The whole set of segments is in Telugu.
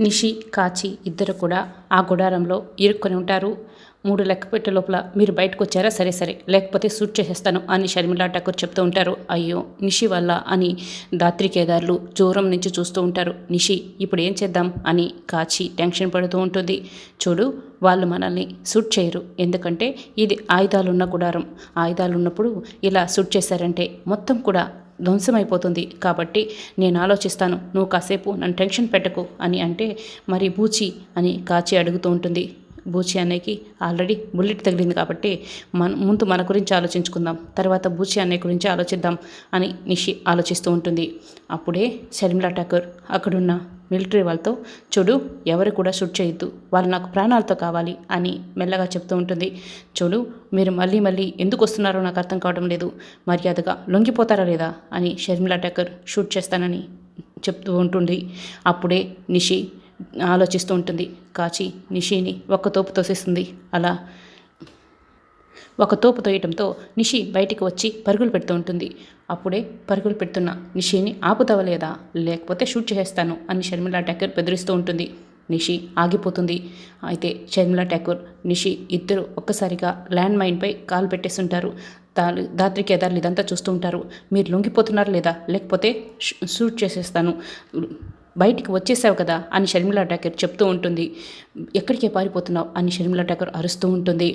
నిషి కాచి ఇద్దరు కూడా ఆ గుడారంలో ఇరుక్కొని ఉంటారు. మూడు లెక్క పెట్టే లోపల మీరు బయటకు వచ్చారా సరే సరే. లేకపోతే సూట్ చేసేస్తాను అని షర్మిలా ఠాకూర్ చెప్తూ ఉంటారు. అయ్యో నిషి వల్ల అని దాత్రి కేదార్లు దూరం నుంచి చూస్తూ ఉంటారు. నిషి ఇప్పుడు ఏం చేద్దాం? అని కాచి టెన్షన్ పడుతూ ఉంటుంది. చూడు వాళ్ళు మనల్ని సూట్ చేయరు. ఎందుకంటే ఇది ఆయుధాలున్న గుడారం. ఆయుధాలు ఉన్నప్పుడు ఇలా సూట్ చేశారంటే మొత్తం కూడా ధ్వంసమైపోతుంది. కాబట్టి నేను ఆలోచిస్తాను నువ్వు కాసేపు నన్ను టెన్షన్ పెట్టకు అని అంటే మరి బూచి అని కాచి అడుగుతూ ఉంటుంది. బూచి అన్నయ్యకి ఆల్రెడీ బుల్లెట్ తగిలింది కాబట్టి మన ముందు మన గురించి ఆలోచించుకుందాం తర్వాత బూచి అన్నయ్య గురించి ఆలోచిద్దాం అని నిషి ఆలోచిస్తూ ఉంటుంది. అప్పుడే షర్మిలా ఠాకూర్ అక్కడున్న మిలిటరీ వాళ్ళతో చూడు ఎవరు కూడా షూట్ చేయొద్దు వాళ్ళు నాకు ప్రాణాలతో కావాలి అని మెల్లగా చెప్తూ ఉంటుంది. చూడు మీరు మళ్ళీ మళ్ళీ ఎందుకు వస్తున్నారో నాకు అర్థం కావడం లేదు మర్యాదగా లొంగిపోతారా లేదా అని షర్మిలా ఠాకూర్ షూట్ చేస్తానని చెప్తూ ఉంటుంది. అప్పుడే నిషి ఆలోచిస్తూ ఉంటుంది. కాచి నిషిని ఒక్క తోపు తోసేస్తుంది. అలా ఒక తోపు తోయటంతో నిషి బయటికి వచ్చి పరుగులు పెడుతూ ఉంటుంది. అప్పుడే పరుగులు పెడుతున్న నిషిని ఆపుతావా లేదా లేకపోతే షూట్ చేసేస్తాను అని షర్మిలా ఠాకూర్ బెదిరిస్తూ ఉంటుంది. నిషి ఆగిపోతుంది. అయితే షర్మిలా ఠాకూర్ నిషి ఇద్దరు ఒక్కసారిగా ల్యాండ్ మైన్పై కాలు పెట్టేస్తుంటారు. దాలు దాత్రి కేదారులు ఇదంతా చూస్తూ ఉంటారు. మీరు లొంగిపోతున్నారు లేదా? లేకపోతే షూట్ చేసేస్తాను. బయటికి వచ్చేసావు కదా అని షర్మిలా ఠాకూర్ చెప్తూ ఉంటుంది. ఎక్కడికే పారిపోతున్నావు అని షర్మిలా ఠాకూర్ అరుస్తూ ఉంటుంది.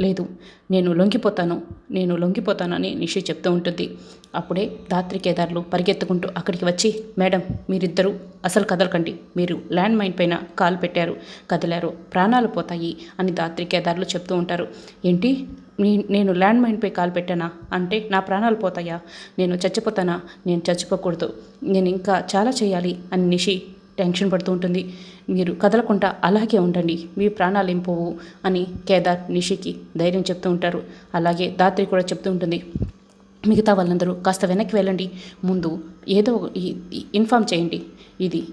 లేదు నేను లొంగిపోతాను నేను లొంగిపోతానని నిషి చెప్తూ ఉంటుంది. అప్పుడే దాత్రికేదార్లు పరిగెత్తుకుంటూ అక్కడికి వచ్చి మేడం మీరిద్దరూ అసలు కదలకండి. మీరు ల్యాండ్ మైన్ పైన కాలు పెట్టారు కదిలారు ప్రాణాలు పోతాయి అని దాత్రికేదారులు చెప్తూ ఉంటారు. ఏంటి? నేను ల్యాండ్ మైన్పై కాలు పెట్టానా? అంటే నా ప్రాణాలు పోతాయా? నేను చచ్చిపోతానా? నేను చచ్చిపోకూడదు. నేను ఇంకా చాలా చేయాలి అని నిషి టెన్షన్ పడుతూ ఉంటుంది. మీరు కదలకుండా అలాగే ఉండండి. మీ ప్రాణాలు ఏం పోవు అని కేదార్ నిషికి ధైర్యం చెప్తూ ఉంటారు. అలాగే దాత్రి కూడా చెప్తూ ఉంటుంది. మిగతా వాళ్ళందరూ కాస్త వెనక్కి వెళ్ళండి. ముందు ఏదో ఒక- ఇన్ఫామ్ చేయండి. ఇది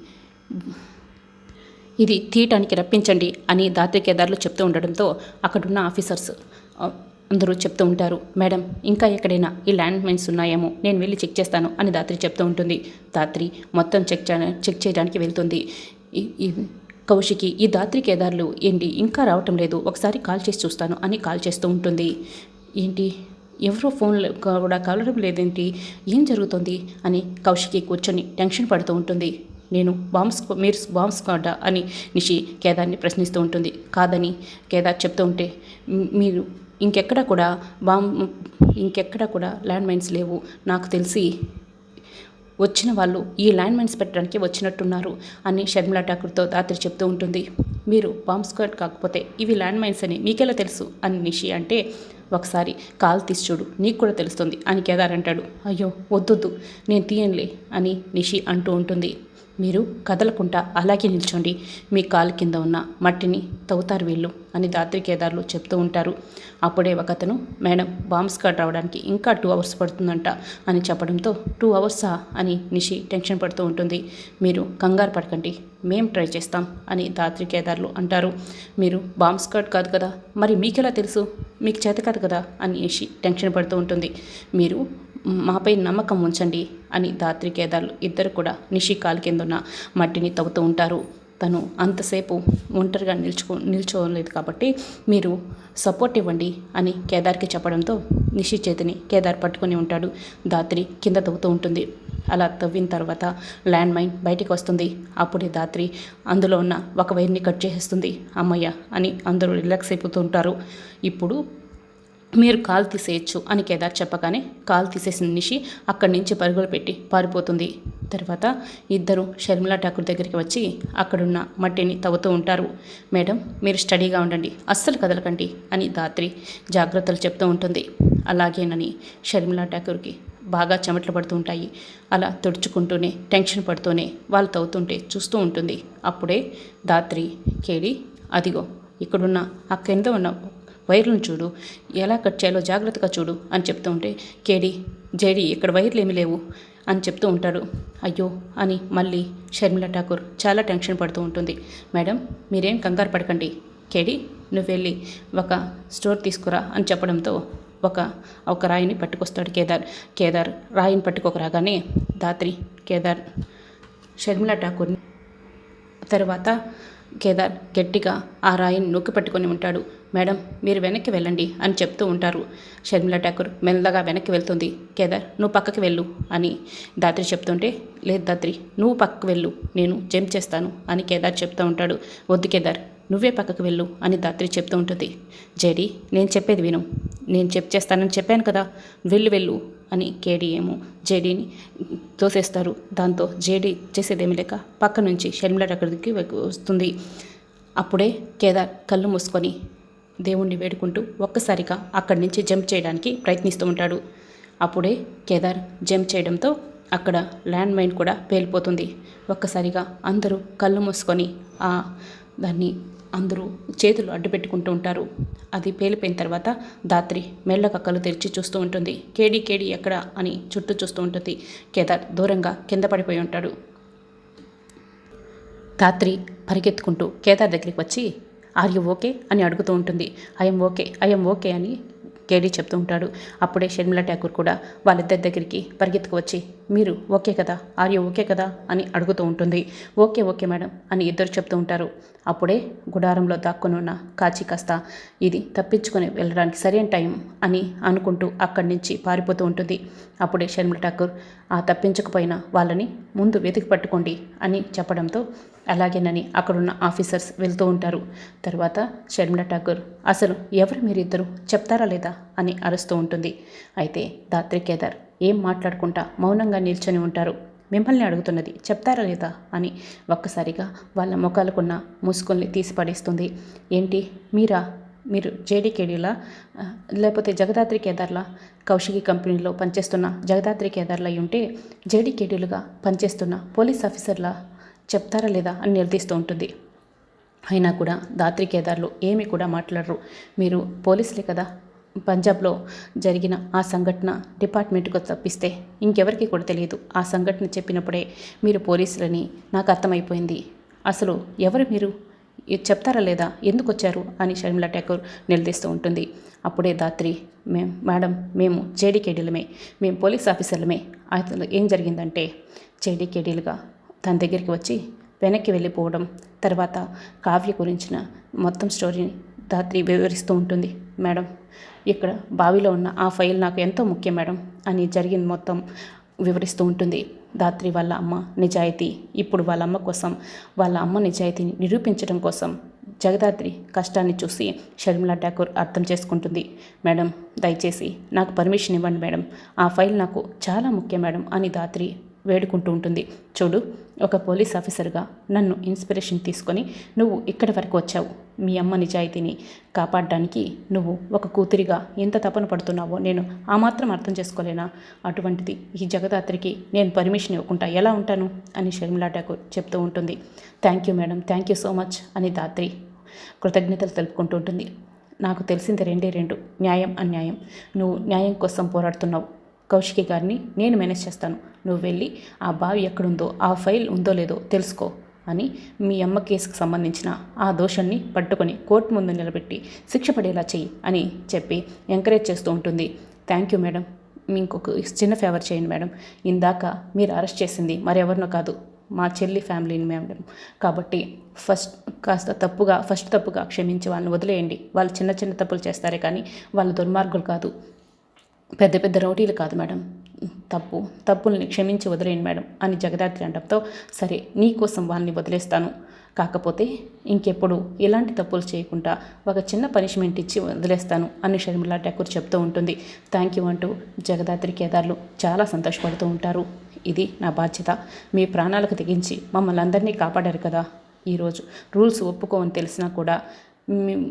ఇది తీయటానికి రప్పించండి అని దాత్రి కేదార్లు చెప్తూ ఉండడంతో అక్కడున్న ఆఫీసర్స్ అందరూ చెప్తూ ఉంటారు. మేడం ఇంకా ఎక్కడైనా ఈ ల్యాండ్ మైన్స్ ఉన్నాయేమో నేను వెళ్ళి చెక్ చేస్తాను అని దాత్రి చెప్తూ ఉంటుంది. దాత్రి మొత్తం చెక్ చెక్ చేయడానికి వెళ్తుంది. కౌశికి ఈ దాత్రి కేదార్లు ఏంటి ఇంకా రావటం లేదు ఒకసారి కాల్ చేసి చూస్తాను అని కాల్ చేస్తూ ఉంటుంది. ఏంటి ఎవరో ఫోన్ కూడా కలవడం లేదేంటి? ఏం జరుగుతుంది? అని కౌశికి కూర్చొని టెన్షన్ పడుతూ ఉంటుంది. నేను బాంబ్స్ మీరు బాంబ్స్ కాడా అని నిషి కేదార్ని ప్రశ్నిస్తూ ఉంటుంది. కాదని కేదార్ చెప్తూ ఉంటే మీరు ఇంకెక్కడ కూడా బాంబ్ ఇంకెక్కడ కూడా ల్యాండ్ మైన్స్ లేవు. నాకు తెలిసి వచ్చిన వాళ్ళు ఈ ల్యాండ్ మైన్స్ పెట్టడానికి వచ్చినట్టున్నారు అని షర్మిలా ఠాకూర్తో రాత్రి చెప్తూ ఉంటుంది. మీరు బాంబ్ స్క్వాడ్ కాకపోతే ఇవి ల్యాండ్ మైన్స్ అని మీకెలా తెలుసు? అని నిషి అంటే ఒకసారి కాల్ తీసి చూడు నీకు కూడా తెలుస్తుంది అని కేదార్ అంటాడు. అయ్యో వద్దొద్దు నేను తీయనులే అని నిషి అంటూ ఉంటుంది. మీరు కదలకుండా అలాగే నిల్చోండి. మీ కాలు కింద ఉన్న మట్టిని తవ్వుతారు వీళ్ళు అని దాత్రి కేదార్లు చెప్తూ ఉంటారు. అప్పుడే ఒకతను మేడం బాంబ్ కట్ రావడానికి ఇంకా టూ అవర్స్ పడుతుందంట అని చెప్పడంతో టూ అవర్సా అని నిషి టెన్షన్ పడుతూ ఉంటుంది. మీరు కంగారు పడకండి మేం ట్రై చేస్తాం అని దాత్రి కేదార్లు అంటారు. మీరు బాంబ్ స్కాడ్ కాదు కదా మరి మీకెలా తెలుసు? మీకు చేత కాదు కదా అని నిషి టెన్షన్ పడుతూ ఉంటుంది. మీరు మాపై నమ్మకం ఉంచండి అని దాత్రి కేదార్లు ఇద్దరు కూడా నిషి కాలు కిందున్న మట్టిని తవ్వుతూ ఉంటారు. తను అంతసేపు ఒంటరిగా నిల్చుకో నిల్చోలేదు కాబట్టి మీరు సపోర్ట్ ఇవ్వండి అని కేదార్కి చెప్పడంతో నిషి చేతిని కేదార్ పట్టుకొని ఉంటాడు. దాత్రి కింద తవ్వుతూ ఉంటుంది. అలా తవ్విన తర్వాత ల్యాండ్ మైన్ బయటికి వస్తుంది. అప్పుడే దాత్రి అందులో ఉన్న ఒక వైర్ని కట్ చేసేస్తుంది. అమ్మయ్య అని అందరూ రిలాక్స్ అయిపోతూ ఉంటారు. ఇప్పుడు మీరు కాల్ తీసేయచ్చు అని కేదార్ చెప్పగానే కాల్ తీసేసిన నిషి అక్కడి నుంచి పరుగులు పెట్టి పారిపోతుంది. తర్వాత ఇద్దరు షర్మిలా ఠాకూర్ దగ్గరికి వచ్చి అక్కడున్న మట్టిని తవ్వుతూ ఉంటారు. మేడం మీరు స్టడీగా ఉండండి అస్సలు కదలకండి అని దాత్రి జాగ్రత్తలు చెప్తూ ఉంటుంది. అలాగేనని షర్మిలా ఠాకూర్కి బాగా చెమటలు పడుతూ ఉంటాయి. అలా తుడుచుకుంటూనే టెన్షన్ పడుతూనే వాళ్ళు తవ్వుతుంటే చూస్తూ ఉంటుంది. అప్పుడే దాత్రి కేడి అదిగో ఇక్కడున్న అక్కడ ఉన్న వైర్లను చూడు. ఎలా కట్ చేయాలో జాగ్రత్తగా చూడు అని చెప్తూ ఉంటే కేడి జేడి ఇక్కడ వైర్లు ఏమీ లేవు అని చెప్తూ ఉంటాడు. అయ్యో అని మళ్ళీ షర్మిల ఠాకూర్ చాలా టెన్షన్ పడుతూ ఉంటుంది. మేడం మీరేం కంగారు పడకండి. కేడి నువ్వు వెళ్ళి ఒక స్టోర్ తీసుకురా అని చెప్పడంతో ఒక ఒక రాయిని పట్టుకొస్తాడు కేదార్. కేదార్ రాయిని పట్టుకోకరాగానే దాత్రి కేదార్ షర్మిల ఠాకూర్ని తర్వాత కేదార్ గట్టిగా ఆ రాయిని నొక్కి పట్టుకొని ఉంటాడు. మేడం మీరు వెనక్కి వెళ్ళండి అని చెప్తూ ఉంటారు. షర్మిల ఠాకూర్ మెల్లగా వెనక్కి వెళ్తుంది. కేదార్ నువ్వు పక్కకి వెళ్ళు అని దాత్రి చెప్తుంటే లేదు దాత్రి నువ్వు పక్కకు వెళ్ళు నేను జంప్ చేస్తాను అని కేదార్ చెప్తూ ఉంటాడు. వద్దు కేదార్ నువ్వే పక్కకు వెళ్ళు అని దాత్రి చెప్తూ ఉంటుంది. జేడి నేను చెప్పేది విను. నేను చెప్ చేస్తానని చెప్పాను కదా. వెళ్ళు వెళ్ళు అని కేడీ ఏమో జేడీని తోసేస్తారు. దాంతో జేడీ చేసేదేమీ లేక పక్క నుంచి షర్మిల దగ్గరికి వస్తుంది. అప్పుడే కేదార్ కళ్ళు మూసుకొని దేవుణ్ణి వేడుకుంటూ ఒక్కసారిగా అక్కడి నుంచి జంప్ చేయడానికి ప్రయత్నిస్తూ ఉంటాడు. అప్పుడే కేదార్ జంప్ చేయడంతో అక్కడ ల్యాండ్ మైన్ కూడా పేలిపోతుంది. ఒక్కసారిగా అందరూ కళ్ళు మూసుకొని ఆ దాన్ని అందరూ చేతులు అడ్డు పెట్టుకుంటూ ఉంటారు. అది పేలిపోయిన తర్వాత దాత్రి మెల్లగా కళ్ళు తెరిచి చూస్తూ ఉంటుంది. కేడి కేడి ఎక్కడ అని చుట్టూ చూస్తూ ఉంటుంది. కేదార్ దూరంగా కింద పడిపోయి ఉంటాడు. దాత్రి పరిగెత్తుకుంటూ కేదార్ దగ్గరికి వచ్చి ఆర్ యు ఓకే? అని అడుగుతూ ఉంటుంది. ఐఎమ్ ఓకే ఐఎమ్ ఓకే అని కేడీ చెప్తూ ఉంటాడు. అప్పుడే షర్మిల ఠాకూర్ కూడా వాళ్ళిద్దరి దగ్గరికి పరిగెత్తుకు వచ్చి మీరు ఓకే కదా? ఆర్యో ఓకే కదా? అని అడుగుతూ ఉంటుంది. ఓకే ఓకే మేడం అని ఇద్దరు చెప్తూ ఉంటారు. అప్పుడే గుడారంలో దాక్కుని ఉన్న కాచి కాస్త ఇది తప్పించుకొని వెళ్ళడానికి సరైన టైం అని అనుకుంటూ అక్కడి నుంచి పారిపోతూ ఉంటుంది. అప్పుడే షర్మిల ఠాకూర్ ఆ తప్పించకపోయినా వాళ్ళని ముందు వెతికి పట్టుకోండి అని చెప్పడంతో అలాగేనని అక్కడున్న ఆఫీసర్స్ వెళ్తూ ఉంటారు. తర్వాత షర్మిల ఠాకూర్ అసలు ఎవరు మీరిద్దరు? చెప్తారా లేదా? అని అరుస్తూ ఉంటుంది. అయితే దాత్రి కేదార్ ఏం మాట్లాడుకుంటా? మౌనంగా నిల్చొని ఉంటారు. మిమ్మల్ని అడుగుతున్నది చెప్తారా లేదా? అని ఒక్కసారిగా వాళ్ళ ముఖాలకున్న ముసుగుల్ని తీసి పడేస్తుంది ఏంటి? మీరా? మీరు జేడీకేడీలా? లేకపోతే జగదాత్రి కేదార్లా? కౌశికి కంపెనీలో పనిచేస్తున్న జగదాత్రి కేదార్లా ఉంటే జేడీకేడీలుగా పనిచేస్తున్న పోలీస్ ఆఫీసర్లా? చెప్తారా లేదా అని నిలదీస్తూ ఉంటుంది. అయినా కూడా దాత్రి కేదార్లు ఏమీ కూడా మాట్లాడరు. మీరు పోలీసులే కదా? పంజాబ్లో జరిగిన ఆ సంఘటన డిపార్ట్మెంట్కు తప్పిస్తే ఇంకెవరికి కూడా తెలియదు. ఆ సంఘటన చెప్పినప్పుడే మీరు పోలీసులని నాకు అర్థమైపోయింది. అసలు ఎవరు మీరు? చెప్తారా లేదా? ఎందుకు వచ్చారు? అని షర్మిల ఠాకూర్ నిలదీస్తూ ఉంటుంది. అప్పుడే దాత్రి మేం మేడం మేము జేడీకేడీలమే. మేము పోలీస్ ఆఫీసర్లమే. అసలు ఏం జరిగిందంటే జేడీకేడీలుగా తన దగ్గరికి వచ్చి వెనక్కి వెళ్ళిపోవడం తర్వాత కావ్య గురించిన మొత్తం స్టోరీని దాత్రి వివరిస్తూ ఉంటుంది. మేడం ఇక్కడ బావిలో ఉన్న ఆ ఫైల్ నాకు ఎంతో ముఖ్యం మేడం అని జరిగిన మొత్తం వివరిస్తూ ఉంటుంది. దాత్రి వాళ్ళ అమ్మ నిజాయితీ ఇప్పుడు వాళ్ళ అమ్మ కోసం వాళ్ళ అమ్మ నిజాయితీని నిరూపించడం కోసం జగదాత్రి కష్టాన్ని చూసి షర్మిలా ఠాకూర్ అర్థం చేసుకుంటుంది. మేడం దయచేసి నాకు పర్మిషన్ ఇవ్వండి మేడం ఆ ఫైల్ నాకు చాలా ముఖ్యం మేడం అని దాత్రి వేడుకుంటూ ఉంటుంది. చూడు ఒక పోలీస్ ఆఫీసర్గా నన్ను ఇన్స్పిరేషన్ తీసుకొని నువ్వు ఇక్కడి వరకు వచ్చావు. మీ అమ్మ నిజాయితీని కాపాడడానికి నువ్వు ఒక కూతురిగా ఎంత తపన పడుతున్నావో నేను ఆ మాత్రం అర్థం చేసుకోలేనా? అటువంటిది ఈ జగదాత్రికి నేను పర్మిషన్ ఇవ్వకుండా ఎలా ఉంటాను? అని షర్మిలా ఠాకూర్ చెప్తూ ఉంటుంది. Thank you madam thank you so much అని దాత్రి కృతజ్ఞతలు తెలుపుకుంటూ ఉంటుంది. నాకు తెలిసింది రెండే రెండు న్యాయం అన్యాయం. నువ్వు న్యాయం కోసం పోరాడుతున్నావు. కౌశికి గారిని నేను మేనేజ్ చేస్తాను. నువ్వు వెళ్ళి ఆ బావి ఎక్కడుందో ఆ ఫైల్ ఉందో లేదో తెలుసుకో అని మీ అమ్మ కేసుకు సంబంధించిన ఆ దోషాన్ని పట్టుకొని కోర్టు ముందు నిలబెట్టి శిక్ష పడేలా చెయ్యి అని చెప్పి ఎంకరేజ్ చేస్తూ ఉంటుంది. Thank you madam. మీ ఇంకొక చిన్న ఫేవర్ చేయండి మేడం. ఇందాక మీరు అరెస్ట్ చేసింది మరెవరినో కాదు మా చెల్లి ఫ్యామిలీని మేడం. కాబట్టి ఫస్ట్ కాస్త తప్పుగా ఫస్ట్ తప్పుగా క్షమించి వాళ్ళని వదిలేయండి. వాళ్ళు చిన్న చిన్న తప్పులు చేస్తారే కానీ వాళ్ళు దుర్మార్గులు కాదు. పెద్ద పెద్ద రౌడీలు కాదు మేడం. తప్పు తప్పుల్ని క్షమించి వదిలేయండి మేడం అని జగదాత్రి అనడంతో సరే నీకోసం వాళ్ళని వదిలేస్తాను. కాకపోతే ఇంకెప్పుడు ఎలాంటి తప్పులు చేయకుండా ఒక చిన్న పనిష్మెంట్ ఇచ్చి వదిలేస్తాను అని షర్మిలా ఠాకూర్ చెప్తూ ఉంటుంది. థ్యాంక్ యూ అంటూ జగదాత్రి కేదార్లు చాలా సంతోషపడుతూ ఉంటారు. ఇది నా బాధ్యత. మీ ప్రాణాలకు తెగించి మమ్మల్ని అందరినీ కాపాడారు కదా. ఈరోజు రూల్స్ ఒప్పుకోమని తెలిసినా కూడా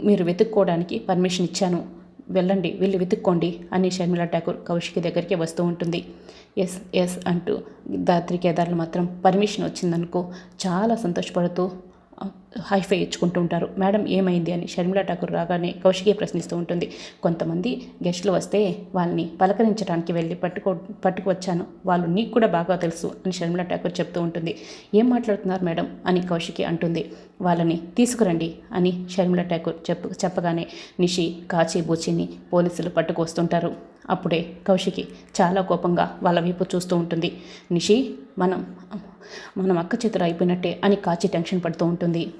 మీరు వెతుక్కోవడానికి పర్మిషన్ ఇచ్చాను. వెళ్ళండి వెళ్ళి వెతుక్కోండి అని షర్మిలా ఠాకూర్ కౌశికి దగ్గరికి వస్తూ ఉంటుంది. ఎస్ ఎస్ అంటూ దాత్రి కేదార్లు మాత్రం పర్మిషన్ వచ్చిందనుకో చాలా సంతోషపడుతూ హైఫై ఇచ్చుకుంటూ ఉంటారు. మేడం ఏమైంది? అని షర్మిలా ఠాకూర్ రాగానే కౌశికి ప్రశ్నిస్తూ ఉంటుంది. కొంతమంది గెస్టులు వస్తే వాళ్ళని పలకరించడానికి వెళ్ళి పట్టుకో పట్టుకు వచ్చాను వాళ్ళు నీకు కూడా బాగా తెలుసు అని షర్మిలా ఠాకూర్ చెప్తూ ఉంటుంది. ఏం మాట్లాడుతున్నారు మేడం? అని కౌశికి అంటుంది. వాళ్ళని తీసుకురండి అని షర్మిలా ఠాకూర్ చెప్పు చెప్పగానే నిషి కాచి బూచిని పోలీసులు పట్టుకొస్తుంటారు అప్పుడే కౌశికి చాలా కోపంగా వాళ్ళ వైపు చూస్తూ ఉంటుంది. నిషి మనం మనం అక్క చేతులు అయిపోయినట్టే అని కాచి టెన్షన్ పడుతూ ఉంటుంది.